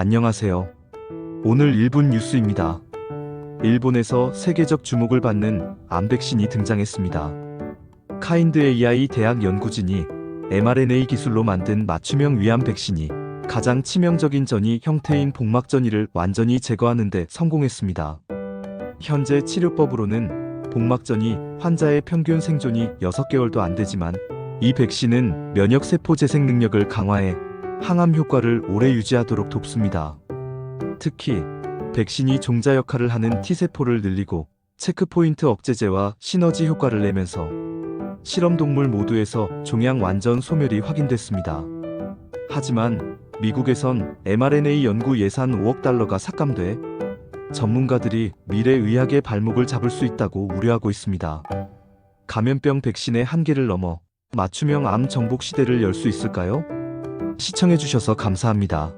안녕하세요. 오늘 일본 뉴스입니다. 일본에서 세계적 주목을 받는 암 백신이 등장했습니다. 카인드 AI 대학 연구진이 mRNA 기술로 만든 맞춤형 위암 백신이 가장 치명적인 전이 형태인 복막전이를 완전히 제거하는 데 성공했습니다. 현재 치료법으로는 복막전이 환자의 평균 생존이 6개월도 안 되지만 이 백신은 면역 세포 재생 능력을 강화해 항암 효과를 오래 유지하도록 돕습니다. 특히 백신이 종자 역할을 하는 T세포를 늘리고 체크포인트 억제제와 시너지 효과를 내면서 실험 동물 모두에서 종양 완전 소멸이 확인됐습니다. 하지만 미국에선 mRNA 연구 예산 5억 달러가 삭감돼 전문가들이 미래 의학의 발목을 잡을 수 있다고 우려하고 있습니다. 감염병 백신의 한계를 넘어 맞춤형 암 정복 시대를 열 수 있을까요? 시청해주셔서 감사합니다.